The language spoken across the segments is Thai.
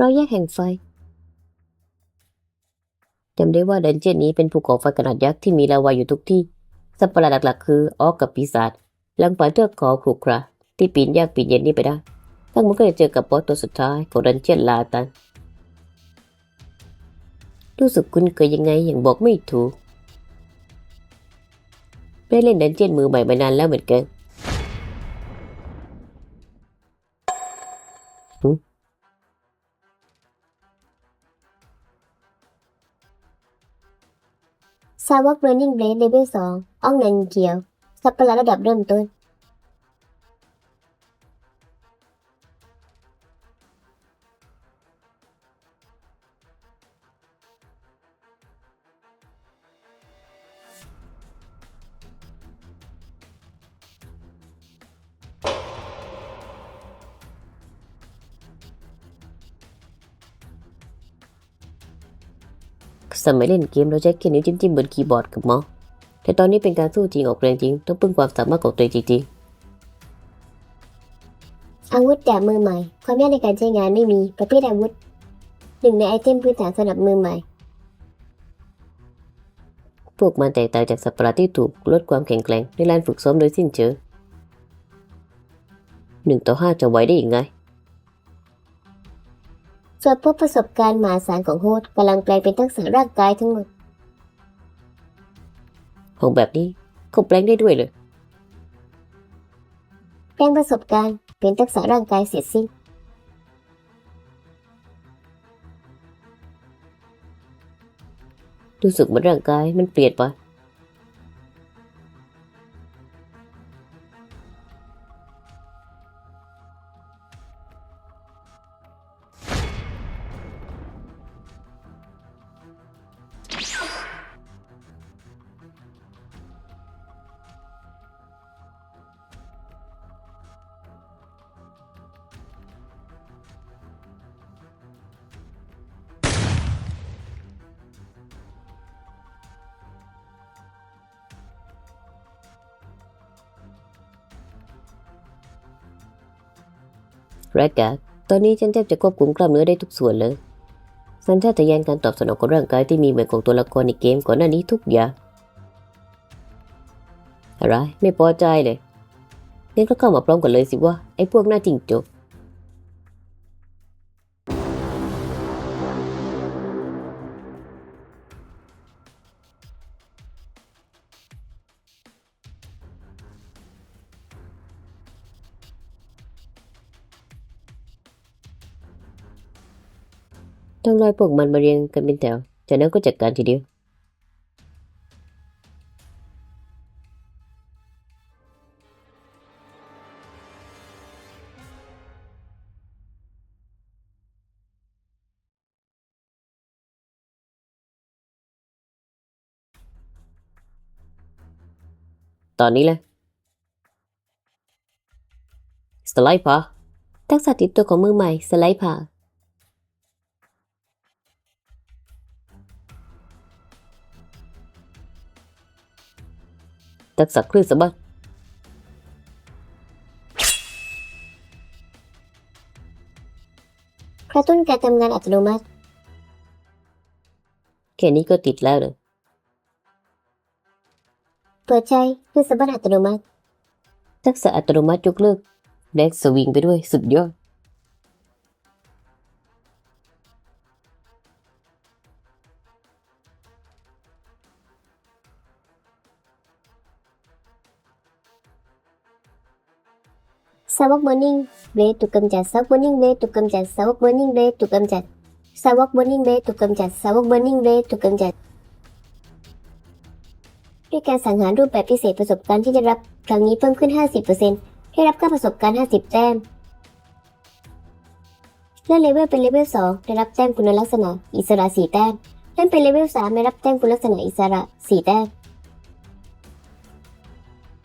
รอยแยกแห่งไฟจำได้ว่าดันเจียนนี้เป็นภูเขาไฟขนาดยักษ์ที่มีลาวาอยู่ทุกที่ สัตว์ประหลาดหลักๆ คือออกกับปีศาจหลังฝ่าเทือกเขาครุขระที่ปีนยากปีนเย็นนี้ไปได้ทั้งหมันก็จะเจอกับบอสตัวสุดท้ายของดันเจียนลาตัน รู้สึกคุ้นเคยยังไงอย่างบอกไม่ถูกได้เล่นดันเจียนมือใหม่มานานแล้วเหมือนกัน ซาวกเบรนนิ่งเบลดเลเวลสองอ่องนันเกียว สับปะหลาดระดับเริ่มต้น สมัยเล่นเกมเราใช้แค่นิ้วจิ้มๆบนคีย์บอร์ดกับเมาส์แต่ตอนนี้เป็นการสู้จริงออกแรงจริง ต้องพึ่งความสามารถของตัวเองจริงอาวุธดาบมือใหม่ ความยากในการใช้งานไม่มีประเภทอาวุธ หนึ่งในไอเทมพื้นฐานสำหรับมือใหม่ๆพวกมันแตกต่างจากสัตว์ประหลาดที่ถูกลดความแข็งแกร่งในลานฝึกซ้อมโดยสิ้นเชิงหนึ่งต่อห้าจะไหวได้ยังไง ส่วนพบประสบการณ์มหาศาลของโฮสต์กำลังแปลงเป็นทักษะร่างกายทั้งหมดของแบบนี้เขาแปลงได้ด้วยเลยแปลงประสบการณ์เป็นทักษะร่างกายเสร็จสิ้น รู้สึกเหมือนร่างกายมันเปลี่ยนไป รดการตอนนี้ฉันแทบจะควบคุมกล้ามเนื้อได้ทุกส่วนเลย สัญชาตญาณการตอบสนองของร่างกายที่มีเหมือนของตัวละครในเกมก่อนหน้านี้ทุกอย่าง อะไร ไม่พอใจเลยงั้นก็เข้ามาพร้อมกันเลยสิว่าไอ้พวกหน้าจริงจบ ต้องไล่พวกมันมาเรียงกันเป็นแถว จากนั้นก็จัดการทีเดียวตอนนี้แหละสไลด์พาทักษะติดตัวของมือใหม่สไลด์พา ทักษะคลื่นสะบัดกระตุ้นการทำงานอัตโนมัติ แค่นี้ก็ติดแล้วเลยเปิดใช้เพื่อสะบัดอัตโนมัติ ทักษะอัตโนมัติยกเลิกแดกสวิงไปด้วยสุดยอด ซาวอกเบอร์นิ่งเบลดถูกกำจัดซาวอกเบอร์นิ่งเบลดถูกกำจัดซาวอกเบอร์นิ่งเบลดถูกกำจัดซาวอกเบอร์นิ่งเบลดถูกกำจัดซาวอกเบอร์นิ่งเบลดถูกกำจัดด้วยการสังหารรูปแบบพิเศษประสบการณ์ที่จะรับครั้งนี้เพิ่มขึ้น 50%ได้รับค่าประสบการณ์ 50 แต้มเลื่อนเลเวลเป็นเลเวล 2 ได้รับแต้มคุณลักษณะ อิสระ 4 แต้มเลื่อนเป็นเลเวล 3 ได้รับแต้มคุณลักษณะอิสระ 4 แต้ม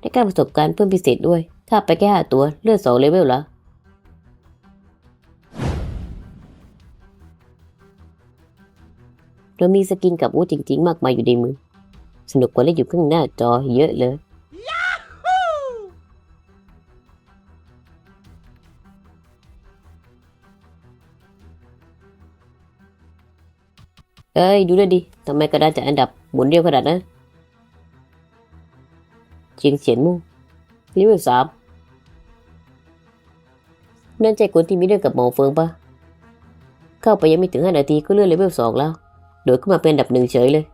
ได้การประสบการณ์เพิ่มพิเศษด้วย ถ้าไปแค่ห้าตัวเลือดสองเลเวลละเรามีสกินกับอาวุธจริง ๆ มากมายอยู่ในมือ สนุกกว่าเล่นอยู่ข้างหน้าจอเยอะเลยเอ้ย ดูด้วยดิ ทำไมกระดานจะอันดับหมุนเรียวขนาดนั้นเจียงเฉียนมู่ เลเวลสามนั่นใจคนที่มีเรื่องกับหมอเฟิงปะเข้าไปยังไม่ถึงห้านาทีก็เลื่อนเลเวลสองแล้วโดดขึ้นมาเป็นอันดับหนึ่งเฉยเลย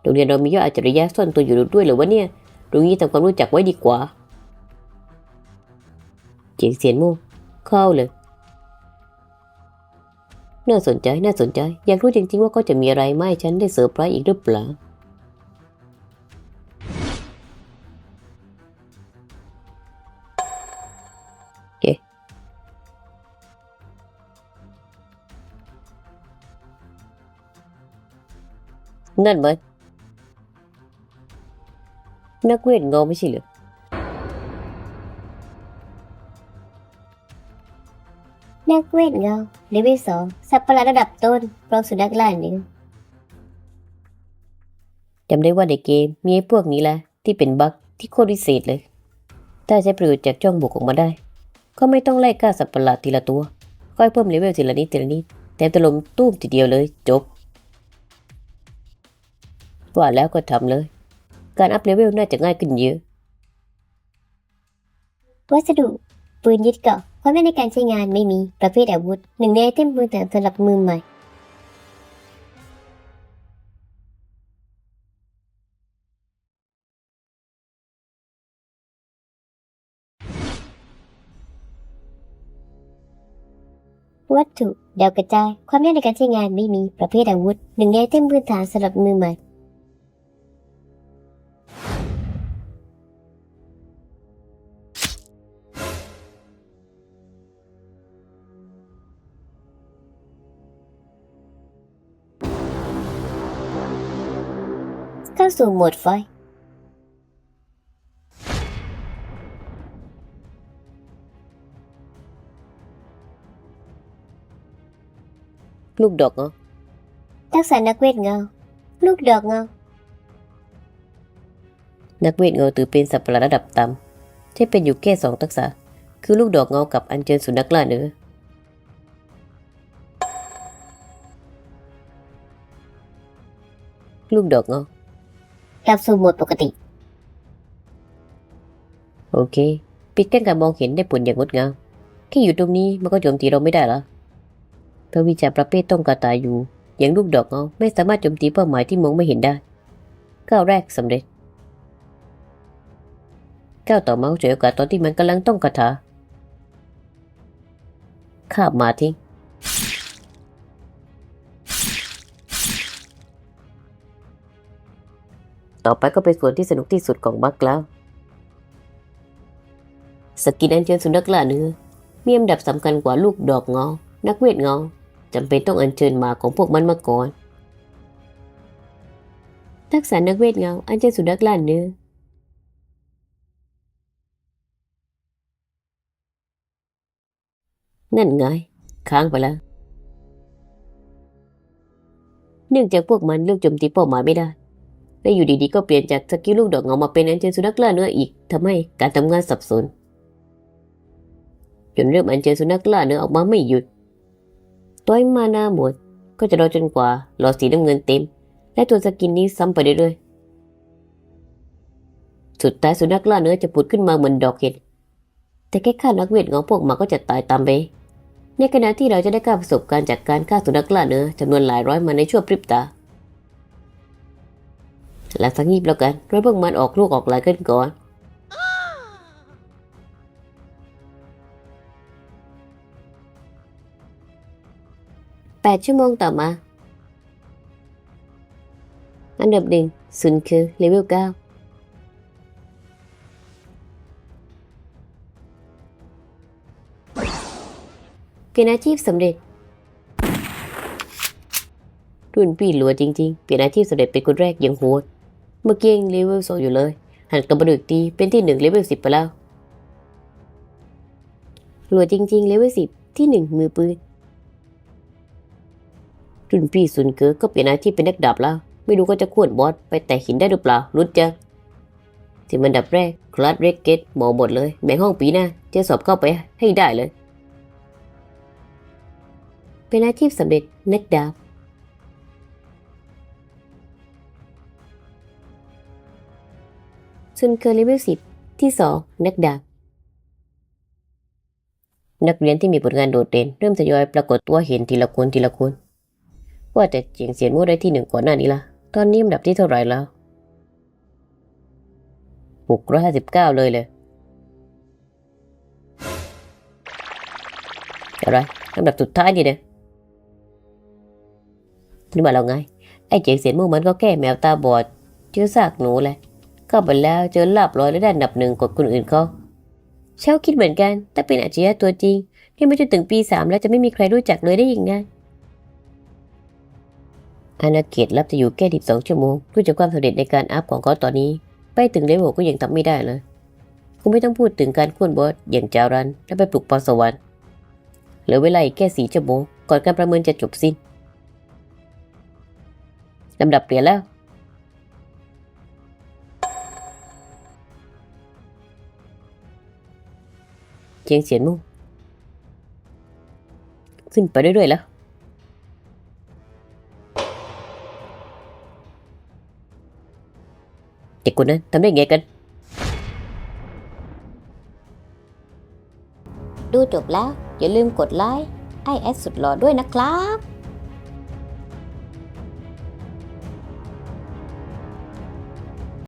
โรงเรียนเรามียอดอัจฉริยะซ่อนตัวอยู่ด้วยหรือวะเนี่ยตรงนี้ทำความรู้จักไว้ดีกว่าเจียงเสียนมู่เข้าเลย น่าสนใจน่าสนใจ อยากรู้จริงๆว่าเขาจะมีอะไรมาให้ฉันได้เซอร์ไพรส์อีกหรือเปล่า นั่นมันนักเวทเงาไม่ใช่เหรอนักเวทเงาเลเวลสองสัตว์ประหลาดระดับต้นพร้อมสุนัขล่าเนื้อจำได้ว่าในเกมมีไอ้พวกนี้แหละที่เป็นบั๊กที่โคตรพิเศษเลย ถ้าใช้ประโยชน์จากจ้องบุกออกมาได้ ก็ไม่ต้องไล่ฆ่าสัตว์ประหลาดทีละตัว ค่อยเพิ่มเลเวลทีละนิดทีละนิดแต่ถล่มตุ้มทีเดียวเลยจบ ว่าแล้วก็ทำเลย การอัพเลเวลน่าจะง่ายขึ้นเยอะ วัสดุปืนยึดเกาะความแม่นในการใช้งานไม่มีประเภทอาวุธหนึ่งในไอเทมมือแต่สำหรับมือใหม่ วัตถุดาวกระจายความแน่นในการใช้งานไม่มีประเภทอาวุธหนึ่งในไอเทมพื้นฐานสำหรับมือใหม่ เข้าสู่โหมดไฟ ลูกดอกเนาะทักษะนักเวทเงา ลูกดอกเงา นักเวทเงาถือเป็นสัตว์ประหลาดระดับต่ำที่เป็นอยู่แค่สองทักษะ คือลูกดอกเงากับอัญเชิญสุนัขล่าเนื้อลูกดอกเงา กลับสู่โหมดปกติ โอเค ปิดกั้นการมองเห็นได้ผลอย่างงดงามแค่อยู่ตรงนี้มันก็โจมตีเราไม่ได้ละพระวิชาประเภทต้องกระตายอยู่ อย่างลูกดอกเงาไม่สามารถโจมตีเป้าหมายที่มองไม่เห็นได้ ก้าวแรกสำเร็จ ก้าวต่อมาเฉยโอกาสตอนที่มันกำลังต้องคาถาข้ามมาทิ้ง ต่อไปก็เป็นส่วนที่สนุกที่สุดของบักแล้วสกินอัญเชิญสุนัขล่าเนื้อมีอันดับสำคัญกว่าลูกดอกเงา นักเวทเงาจำเป็นต้องอัญเชิญมาของพวกมันมาก่อน ทักษะนักเวทเงา อัญเชิญสุนัขล่าเนื้อนั่นไง ค้างไปแล้ว เนื่องจากพวกมันเลือกโจมตีเป้าหมายไม่ได้ และอยู่ดีๆก็เปลี่ยนจากสกิลลูกดอกเงามาเป็นอัญเชิญสุนัขล่าเนื้ออีกทำให้การทำงานสับสนจนเริ่มอัญเชิญสุนัขล่าเนื้อออกมาไม่หยุด ตัวมานาหมดก็จะรอจนกว่าหลอดสีน้ำเงินเต็ม และตัวสกินนี้ซ้ำไปเรื่อยๆสุดท้ายสุนัขล่าเนื้อจะผุดขึ้นมาเหมือนดอกเห็ดแต่แค่ฆ่านักเวทของพวกมันก็จะตายตามไป ในขณะที่เราจะได้กล้าประสบการณ์จากการฆ่าสุนัขล่าเนื้อจำนวนหลายร้อยมาในช่วงพริบตา หลังสักงีบแล้วกันเราเพิ่งมันออกลูกออกหลายกันก่อนแปดชั่วโมงต่อมา อันดับหนึ่งซุนคือเลเวลเก้าเปลี่ยนอาชีพสำเร็จ รุ่นพี่หลัวจริง ๆ เปลี่ยนอาชีพสำเร็จเป็นคนแรกย่างโหด เมื่อกี้ยังเลเวลสองอยู่เลย หันกลับมาดูอีกทีเป็นที่หนึ่งเลเวลสิบไปแล้วหลัวจริงๆเลเวลสิบที่หนึ่งมือปืนรุ่นพี่ซุนเก๋อก็เปลี่ยนอาชีพเป็นนักดาบแล้ว ไม่รู้ก็จะขวนบอสไปแต่หินได้หรือเปล่ารุดจังที่มันดับแรกคลาสเรกเกตหมอหมดเลย แบ่งห้องปีหน้าจะสอบเข้าไปให้ได้เลย เป็นอาชีพสำเร็จนักดาบ ซุนเคอร์เลเวลสิบที่สองนักดาบนักเรียนที่มีผลงานโดดเด่น เริ่มทยอยปรากฏตัวเห็นทีละคนทีละคน ว่าแต่เจียงเสียนมู่ได้ที่หนึ่งก่อนหน้านี้ละตอนนี้อันดับที่เท่าไหร่แล้วหกร้อยห้าสิบเก้าเลยเลยอะไรลำดับสุดท้ายนี่เด้นี่มาเราไง ไอ้เจียงเสียนมู่มันก็แก้แมวตาบอดเจอซากหนูแหละ เข้าไปแล้วเจอลาบลอยแล้วได้อันดับหนึ่งกว่าคนอื่นเขาเช่าคิดเหมือนกัน ถ้าเป็นอาชีพตัวจริงที่ไม่จนถึงปีสามแล้วจะไม่มีใครรู้จักเลยได้ยังไงอาณาเขตรับจะอยู่แค่สิบสองชั่วโมงรู้จักความสำเร็จในการอัพของเขาตอนนี้ ไปถึงเลเวลก็ยังทำไม่ได้เลยคงไม่ต้องพูดถึงการค้นบอสอย่างจารันและไปปลุกปอสวรรค์เหลือเวลาอีกแค่สี่ชั่วโมงก่อนการประเมินจะจบสิ้นลำดับเปลี่ยนแล้ว เจียงเสียนมุ่ง ขึ้นไปเรื่อยๆแล้ว เด็กคนนั้นทำได้ไงกัน ดูจบแล้ว อย่าลืมกดไลค์ไอแอดสุดหล่อด้วยนะครับ